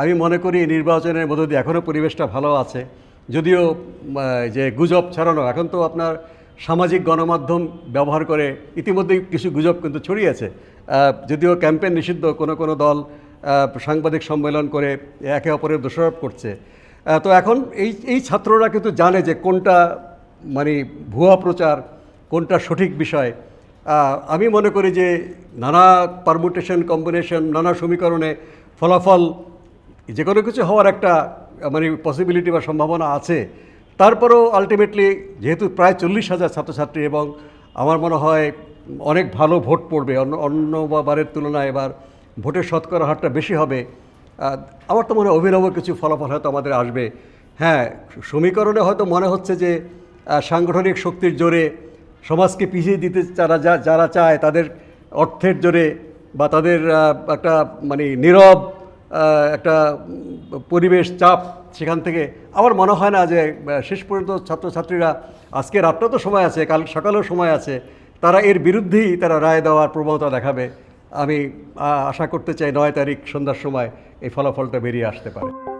আমি মনে করি নির্বাচনের মধ্য দিয়ে এখনও পরিবেশটা ভালো আছে। যদিও যে গুজব ছড়ানো, এখন তো আপনার সামাজিক গণমাধ্যম ব্যবহার করে ইতিমধ্যেই কিছু গুজব কিন্তু ছড়িয়েছে। যদিও ক্যাম্পেন নিষিদ্ধ, কোনো কোনো দল সাংবাদিক সম্মেলন করে একে অপরের দোষারোপ করছে। তো এখন এই এই ছাত্ররা কিন্তু জানে যে কোনটা মানে ভুয়া প্রচার, কোনটা সঠিক বিষয়। আমি মনে করি যে নানা পারমুটেশন, কম্বিনেশন, নানা সমীকরণে ফলাফল যে কোনো কিছু হওয়ার একটা মানে পসিবিলিটি বা সম্ভাবনা আছে। তারপরেও আলটিমেটলি যেহেতু প্রায় চল্লিশ হাজার ছাত্রছাত্রী এবং আমার মনে হয় অনেক ভালো ভোট পড়বে, অন্য অন্য বারের তুলনায় এবার ভোটের শতকরা হারটা বেশি হবে আমার তো মনে হয় অভিনব কিছু ফলাফল হয়তো আমাদের আসবে। হ্যাঁ সমীকরণে হয়তো মনে হচ্ছে যে সাংগঠনিক শক্তির জোরে সমাজকে পিছিয়ে দিতে যারা যারা চায় তাদের অর্থের জোরে বা তাদের একটা মানে নীরব একটা পরিবেশ চাপ সেখান থেকে। আমার মনে হয় না যে শেষ পর্যন্ত ছাত্রছাত্রীরা, আজকে রাতটা তো সময় আছে, কাল সকালেও সময় আছে, তারা এর বিরুদ্ধেই তারা রায় দেওয়ার প্রবণতা দেখাবে। আমি আশা করতে চাই নয় তারিখ সন্ধ্যার সময় এই ফলাফলটা বেরিয়ে আসতে পারে।